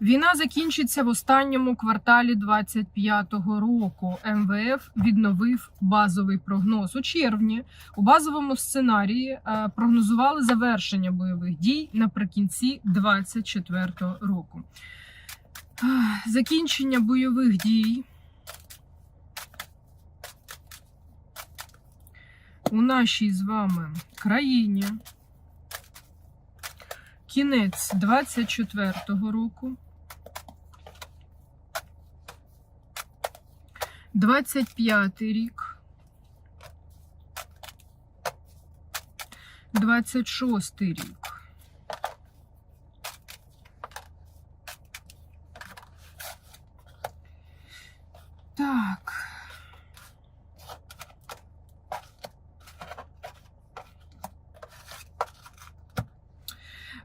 Війна закінчиться в останньому кварталі 25-го року. МВФ відновив базовий прогноз у червні. У базовому сценарії е, прогнозували завершення бойових дій наприкінці 24-го року. Закінчення бойових дій у нашій з вами країні. Кінець 24-го року. 25-й рік. 26-й рік. Так.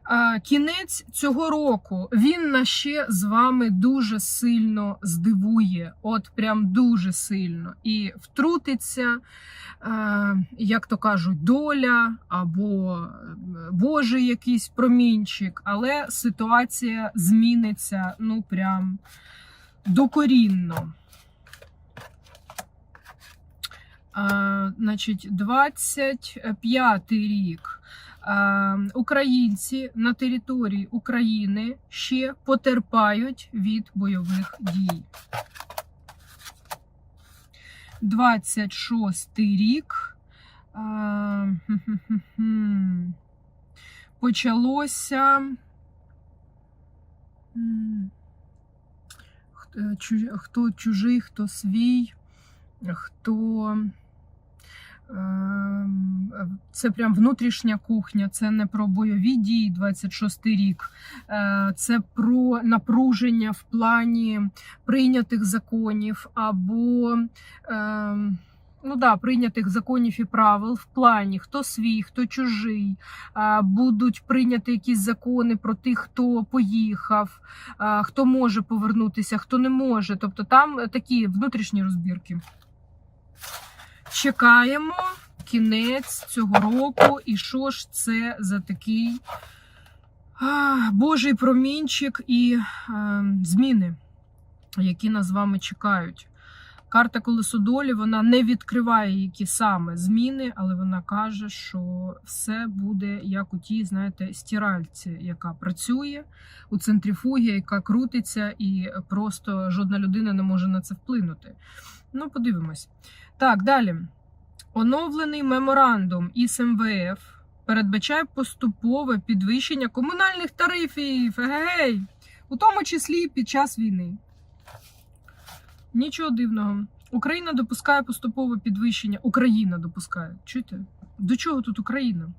А, Кінець цього року він нас ще з вами дуже сильно здивує, от прям дуже сильно. І втрутиться, е, як то кажуть, доля або е, Божий якийсь промінчик, але ситуація зміниться ну прям докорінно. А, Значить, 25 рік. Українці на території України ще потерпають від бойових дій. 26 рік. Почалося. Хто чужий, хто свій, хто. Ем, Це прям внутрішня кухня, це не про бойові дії 26 рік, Е, це про напруження в плані прийнятих законів або ем, ну да, прийнятих законів і правил в плані хто свій, хто чужий. Е, Будуть прийняті якісь закони про тих, хто поїхав, е, хто може повернутися, хто не може. Тобто там такі внутрішні розбірки. Чекаємо кінець цього року, і що ж це за такий а, Божий промінчик і а, зміни, які нас з вами чекають. Карта колесо долі вона не відкриває які саме зміни, але вона каже, що все буде як у тій, знаєте, стиральці, яка працює у центрифугі, яка крутиться, і просто жодна людина не може на це вплинути. Ну, подивимось. Так, далі. Оновлений меморандум із МВФ передбачає поступове підвищення комунальних тарифів. Егей! У тому числі під час війни. Нічого дивного. Україна допускає поступове підвищення. Україна допускає. Чуєте? До чого тут Україна?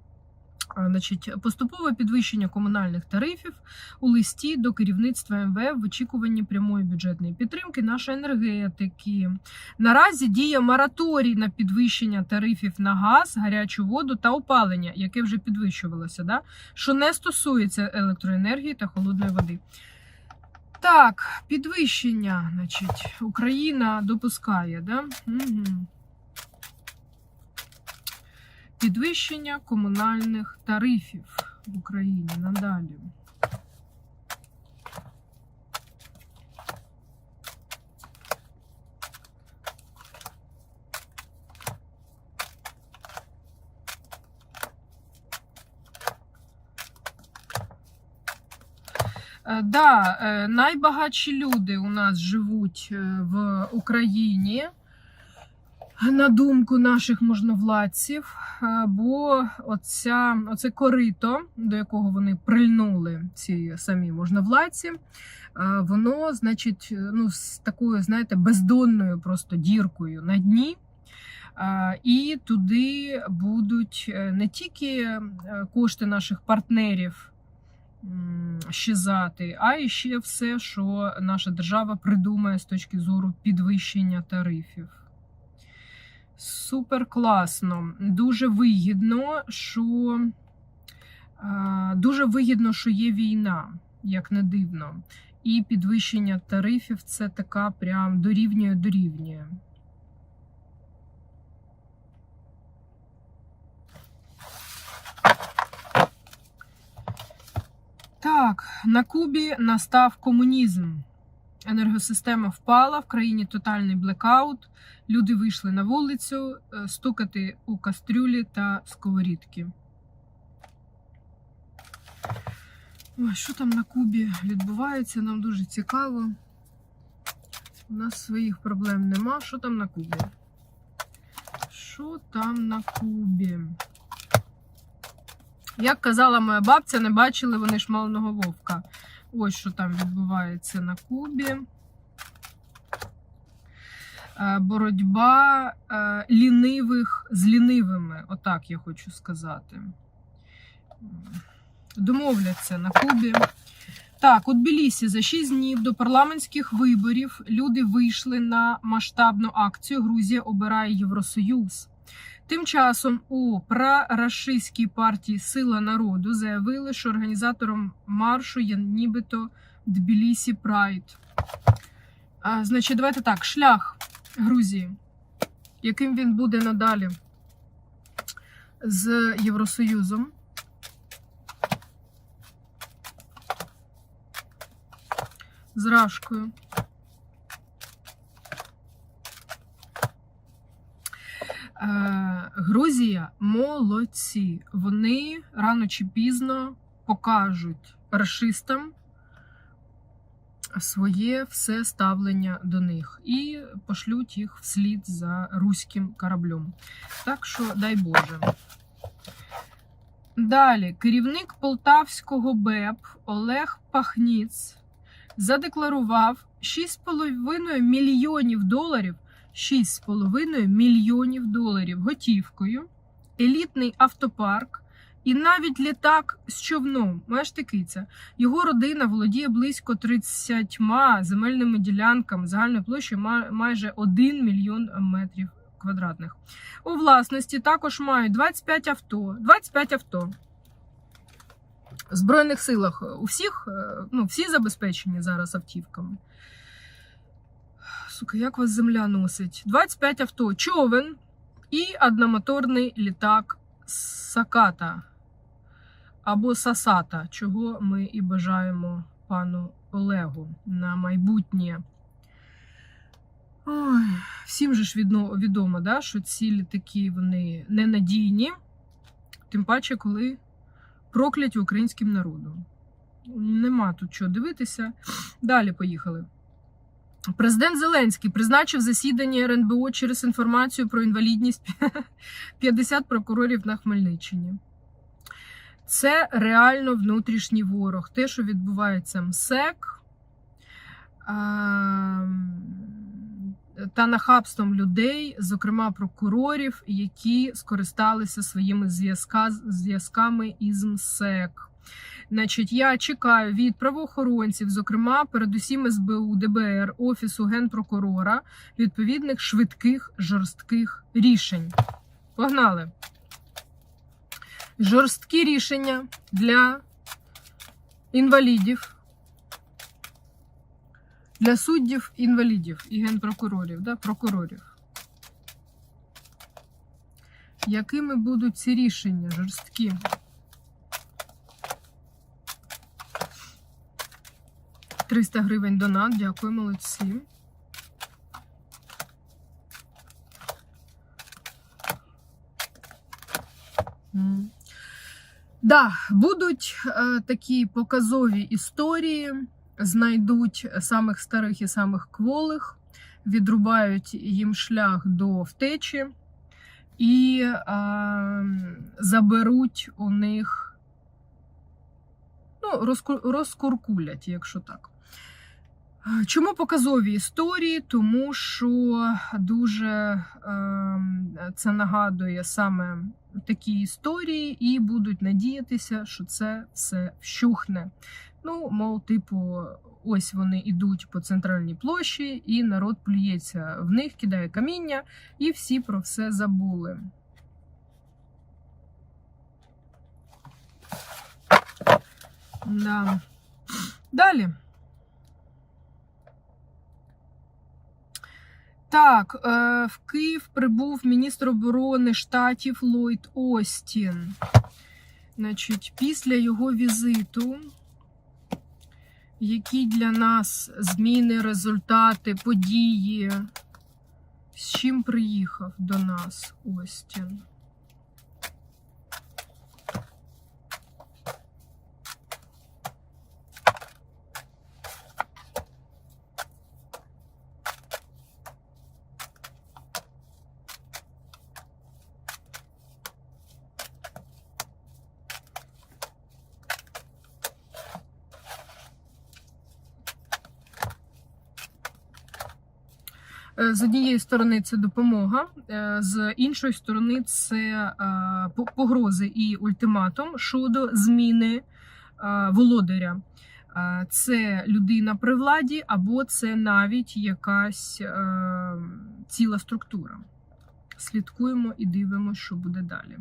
Значить, поступове підвищення комунальних тарифів у листі до керівництва МВФ в очікуванні прямої бюджетної підтримки нашої енергетики. Наразі діє мораторій на підвищення тарифів на газ, гарячу воду та опалення, яке вже підвищувалося, да? що не стосується електроенергії та холодної води. Так, підвищення, значить, Україна допускає, да? Угу. Підвищення комунальних тарифів в Україні надалі. Да, е, найбагатші люди у нас живуть е, в Україні, на думку наших можновладців, е, бо оця, оце корито, до якого вони прильнули, ці самі можновладці, воно, значить, ну, з такою, знаєте, бездонною просто діркою на дні. І туди будуть не тільки кошти наших партнерів щезати, а і ще все, що наша держава придумає з точки зору підвищення тарифів. Супер класно. Дуже вигідно, що дуже вигідно, що є війна, як не дивно. І підвищення тарифів це така прям дорівнює дорівнює. Так, на Кубі настав комунізм. Енергосистема впала, в країні тотальний блекаут. Люди вийшли на вулицю е, стукати у кастрюлі та сковорідки. Ой, що там на Кубі відбувається? Нам дуже цікаво. У нас своїх проблем нема. Що там на Кубі? Що там на Кубі? Як казала моя бабця, не бачили вони шмаленого вовка. Ось що там відбувається на Кубі. Е, Боротьба е, лінивих з лінивими, отак я хочу сказати. Домовляться на Кубі. Так, у Тбілісі за 6 днів до парламентських виборів люди вийшли на масштабну акцію Грузія обирає Євросоюз. Тим часом у прорашистській партії Сила народу заявили, що організатором маршу є нібито Тбілісі Прайд. А, значить, давайте так: шлях Грузії, яким він буде надалі з Євросоюзом. З Рашкою. Грузія молодці. Вони рано чи пізно покажуть рашистам своє все ставлення до них і пошлють їх вслід за руським кораблем. Так що, дай Боже. Далі, керівник Полтавського БЕП Олег Пахніц задекларував 6,5 мільйонів доларів 6,5 мільйонів доларів готівкою, елітний автопарк і навіть літак з човном. Маєш киця. Його родина володіє близько 30 земельними ділянками загальною площею ма- майже 1 мільйон метрів квадратних. У власності також мають 25 авто. 25 авто. В Збройних силах у всіх, е, ну, всі забезпечені зараз автівками. Сука, як вас земля носить? 25 авто, човен і одномоторний літак Саката або Сасата, чого ми і бажаємо пану Олегу на майбутнє. Ой, всім же ж відно- відомо, да, що ці літаки вони ненадійні, тим паче, коли прокляті українським народом. Нема тут чого дивитися. Далі поїхали. Президент Зеленський призначив засідання РНБО через інформацію про інвалідність 50 прокурорів на Хмельниччині. Це реально внутрішній ворог. Те, що відбувається МСЕК та нахабством людей, зокрема прокурорів, які скористалися своїми зв'язка- зв'язками із МСЕК. Значить, я чекаю від правоохоронців, зокрема, передусім СБУ, ДБР, Офісу генпрокурора, відповідних швидких жорстких рішень. Погнали! Жорсткі рішення для інвалідів, для суддів, інвалідів і генпрокурорів, да, прокурорів. Якими будуть ці рішення жорсткі? Триста гривень донат, дякую, молодці. М. Да, будуть е, такі показові історії, знайдуть самих старих і самих кволих, відрубають їм шлях до втечі і е, заберуть у них, ну, розкуркулять, якщо так. Чому показові історії? Тому що дуже ем, це нагадує саме такі історії, і будуть надіятися, що це все вщухне. Ну, мов, типу, ось вони йдуть по центральній площі, і народ плюється в них, кидає каміння, і всі про все забули. Да. Далі. Так, е, в Київ прибув міністр оборони штатів Ллойд Остін. Значить, після його візиту Які для нас зміни, результати, події? З чим приїхав до нас Остін? З однієї сторони це допомога, е, з іншої сторони це е, погрози і ультиматум щодо зміни е, володаря. Е, Це людина при владі, або це навіть якась е, ціла структура. Слідкуємо і дивимося, що буде далі.